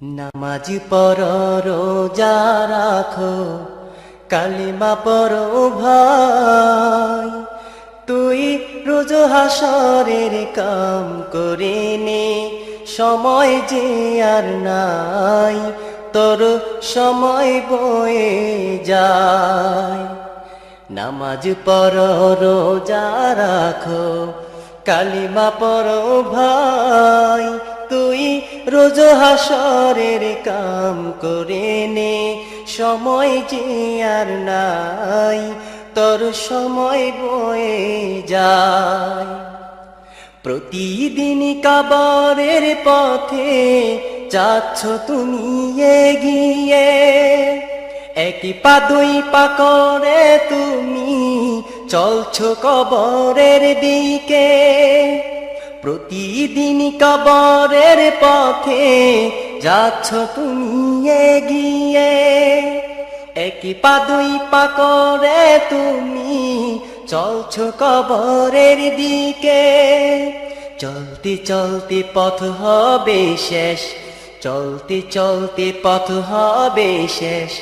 নামাজ পর রাখো, কালিমা পর ভাই। তুই রোজ হাসরের কাম করে নে, সময় যে আর নাই, তোর সময় বয়ে যায়। নামাজ পর রোজা রাখো, কালিমা পর ভাই। রোজ হাসরের কাম করে নে। সময় যে আর নাই, তোর সময় বয়ে যায়। প্রতিদিন কাবারের পথে যাচ্ছ তুমি এগিয়ে। একই পা দুই পা তুমি চলছ কবরের দিকে। প্রতিদিন কবরের পথে যাচ্ছ তুমি এগিয়ে। একই পা, দুই পা করে তুমি চলছ কবরের দিকে। চলতে চলতে পথ হবে শেষ, চলতে চলতে পথ হবে শেষ।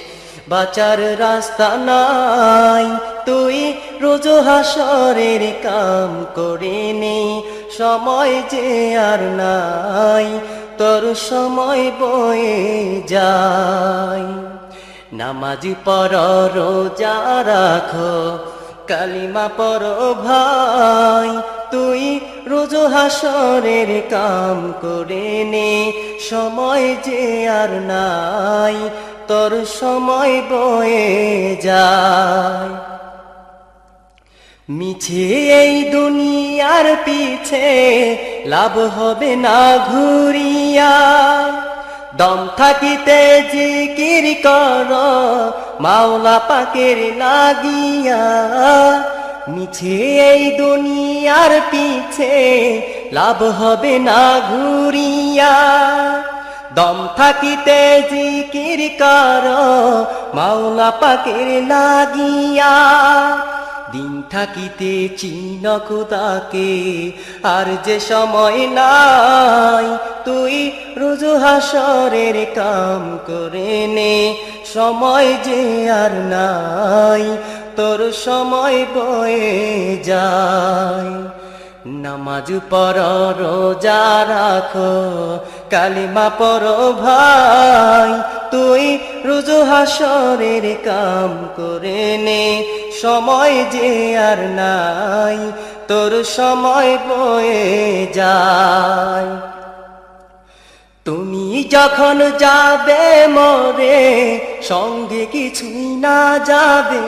বাঁচার রাস্তা নাই, তুই রোজ হাসরের কাম করে নে। সময় যে আর নাই, তোর সময় বয়ে যায়। নামাজ পর রোজা রাখো, কালিমা পর ভাই। তুই রোজ হাসরের কাম করে নে। সময় যে আর নাই, তোর সময় বয়ে যায়। মিছে এই দুনিয়ার পিছে, লাভ হবে না ঘুরিয়া। দম থাকিতে জিকির কর, মাওলা পাকের লাগিয়া। মিছে এই দুনিয়ার পিছে, লাভ হবে না ঘুরিয়া। দম থাকিতে জিকির কর, মাওলা পাকের লাগিয়া। থাকিতে চিন খুদাকে, আর যে সময় নাই, তুই রোজ হাসরের কাম করে নে। সময় যে আর নাই, তোর সময় বয়ে যায়। নামাজ পর রোজা রাখো কালিমা পর ভাই, তুই রোজ হাসরের কাম করে নে। সময় যে আর নাই, তোর সময় বয়ে যায়। তুমি যখন যাবে মরে, সঙ্গে কিছুই না যাবে।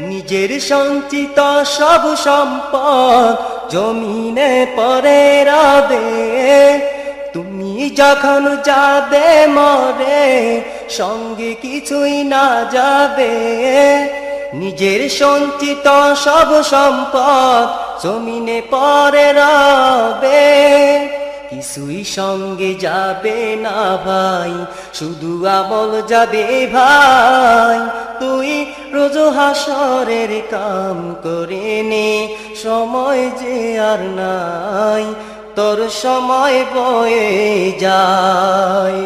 নিজের সঞ্চিত সব সম্পদ জমিনে পরে রবে। তুমি যখন যাবে মরে, সঙ্গে কিছুই না যাবে। নিজের সঞ্চিত সব সম্পদ জমিনে পরে রবে। কিছুই সঙ্গে যাবে না ভাই, শুধু আমল যাবে ভাই। তুই রোজ হাসরের কাম করে নে, সময় যে আর নাই। তোর সময় বয়ে যায়।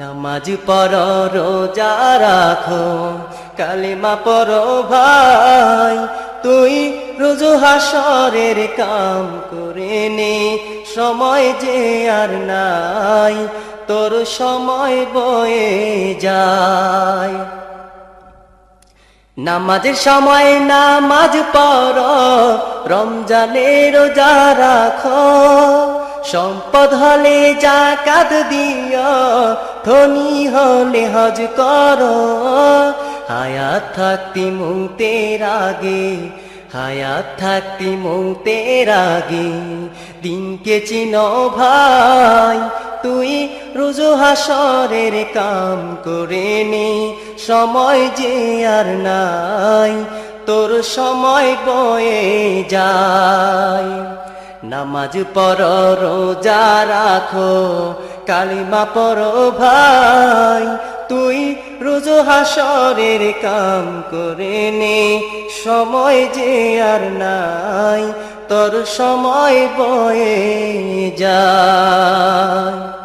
নামাজ পর রোজা রাখো, কালিমা পর ভাই। তুই রোজ হাসরের কাম করে নে, সময় যে আর নাই, তোর সময় বয়ে যায়। নামাজের সময় নামাজ পর রমজানের রোজা রাখ। সম্পদ হলে জাকাত দিও ধনী হলে হজ করো। হায়াত থাকতি মুতের আগে, হায়াত থাকতি মৌতের আগে। দিনকে চিন ভাই তুই রোজ হাসরের কাম করে নে। সময় যে আর নাই, তোর সময় বয়ে যায়। নামাজ পর রোজা রাখো, কালিমা পর ভাই। তুই রোজ হাসরের কাম করে নে। সময় যে আর নাই তোর সময় বয়ে যায়।